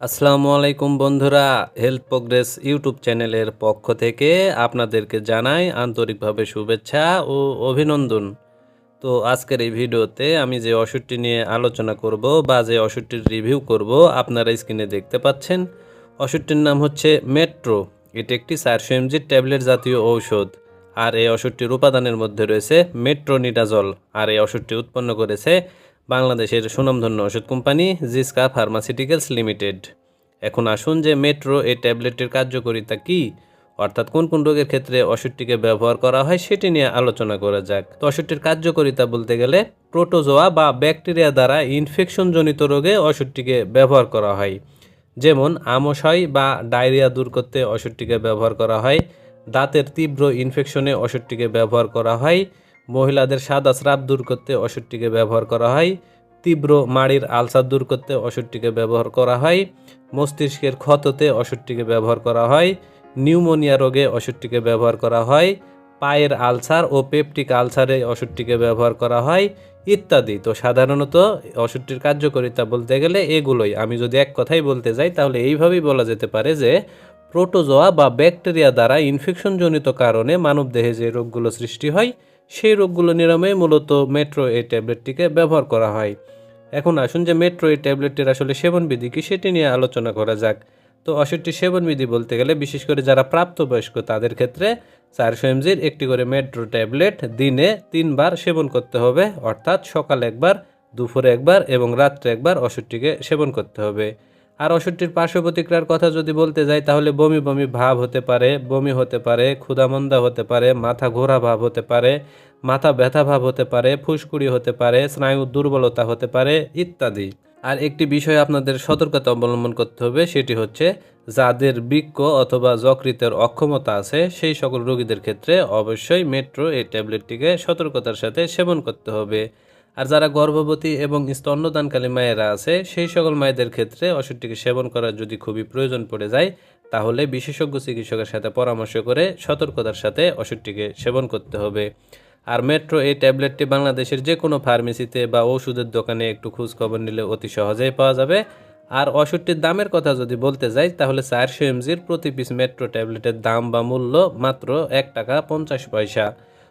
আসসালামু আলাইকুম বন্ধুরা হেলথ প্রোগ্রেস ইউটিউব চ্যানেলের পক্ষ থেকে আপনাদেরকে জানাই আন্তরিকভাবে শুভেচ্ছা ও অভিনন্দন। তো আজকের এই ভিডিওতে আমি যে ওষুধটি নিয়ে আলোচনা করব বা যে ওষুধটির রিভিউ করব, আপনারা স্ক্রিনে দেখতে পাচ্ছেন। ওষুধটির নাম হচ্ছে মেট্রো এটি একটি চারশো এমজির ট্যাবলেট জাতীয় ঔষধ। আর এই ওষুধটির উপাদানের মধ্যে রয়েছে মেট্রোনিডাজল আর এই ওষুধটি উৎপন্ন করেছে বাংলাদেশের সুনামধন্য ওষুধ কোম্পানি জিসকা ফার্মাসিউটিক্যালস লিমিটেড। এখন আসুন যে মেট্রো এই ট্যাবলেটের কার্যকারিতা কি, অর্থাৎ কোন কোন রোগের ক্ষেত্রে ওষুধটিকে ব্যবহার করা হয় সেটি নিয়ে আলোচনা করা যাক। তো ওষুধটির কার্যকারিতা বলতে গেলে প্রোটোজোয়া বা ব্যাকটেরিয়া দ্বারা ইনফেকশনজনিত রোগে ওষুধটিকে ব্যবহার করা হয়। যেমন আমশয় বা ডায়রিয়া দূর করতে ওষুধটিকে ব্যবহার করা হয়, দাঁতের তীব্র ইনফেকশনে ওষুধটিকে ব্যবহার করা হয় মহিলাদের সাদা স্রাব দূর করতে ওষুধটিকে ব্যবহার করা হয়। তীব্র মাড়ির আলসার দূর করতে ওষুধটিকে ব্যবহার করা হয়। মস্তিষ্কের ক্ষততে ওষুধটিকে ব্যবহার করা হয়। নিউমোনিয়া রোগে ওষুধটিকে ব্যবহার করা হয়। পায়ের আলসার ও পেপটিক আলসারে ওষুধটিকে ব্যবহার করা হয় ইত্যাদি। তো সাধারণত ওষুধটির কার্যকারিতা বলতে গেলে এগুলোই। আমি যদি এক কথাই বলতে যাই, তাহলে এইভাবেই বলা যেতে পারে যে, প্রোটোজোয়া বা ব্যাকটেরিয়া দ্বারা ইনফেকশনজনিত কারণে মানবদেহে যে রোগগুলো সৃষ্টি হয় সেই রোগগুলো নিরাময়ে মূলত মেট্রো এই ট্যাবলেটটিকে ব্যবহার করা হয়। এখন আসুন যে মেট্রো এই ট্যাবলেটটির আসলে সেবনবিধি কি সেটি নিয়ে আলোচনা করা যাক। তো ওষুধটির সেবনবিধি বলতে গেলে বিশেষ করে যারা প্রাপ্তবয়স্ক তাদের ক্ষেত্রে চারশো এমজির একটি করে মেট্রো ট্যাবলেট দিনে তিনবার সেবন করতে হবে, অর্থাৎ সকাল একবার, দুপুরে একবার এবং রাত্রে একবার ওষুধটিকে সেবন করতে হবে। আর ওষুধটির পার্শ্ব প্রতিক্রিয়ার কথা যদি বলতে যাই, তাহলে বমি বমি ভাব হতে পারে, বমি হতে পারে, ক্ষুধামন্দা হতে পারে, মাথা ঘোরা ভাব হতে পারে, মাথা ব্যথা ভাব হতে পারে, ফুসকুড়ি হতে পারে, স্নায়ু দুর্বলতা হতে পারে ইত্যাদি। আর একটি বিষয় আপনাদের সতর্কতা অবলম্বন করতে হবে, সেটি হচ্ছে যাদের বৃক্ষ অথবা যকৃতের অক্ষমতা আছে, সেই সকল রোগীদের ক্ষেত্রে অবশ্যই মেট্রো এই ট্যাবলেটটিকে সতর্কতার সাথে সেবন করতে হবে। আর যারা গর্ভবতী এবং স্তন্যদানকালী মায়েরা আছে, সেই সকল মায়েদের ক্ষেত্রে ওষুধটিকে সেবন করার যদি খুবই প্রয়োজন পড়ে যায়, তাহলে বিশেষজ্ঞ চিকিৎসকের সাথে পরামর্শ করে সতর্কতার সাথে ওষুধটিকে সেবন করতে হবে। আর মেট্রো এই ট্যাবলেটটি বাংলাদেশের যে কোনো ফার্মেসিতে বা ওষুধের দোকানে একটু খোঁজ খবর নিলে অতি সহজেই পাওয়া যাবে। আর ওষুধটির দামের কথা যদি বলতে যাই, তাহলে চারশো এমজির প্রতি পিস মেট্রো ট্যাবলেটের দাম বা মূল্য মাত্র এক টাকা পঞ্চাশ পয়সা।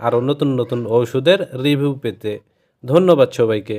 আরও নতুন নতুন ওষুধের রিভিউ পেতে ধন্যবাদ সবাইকে।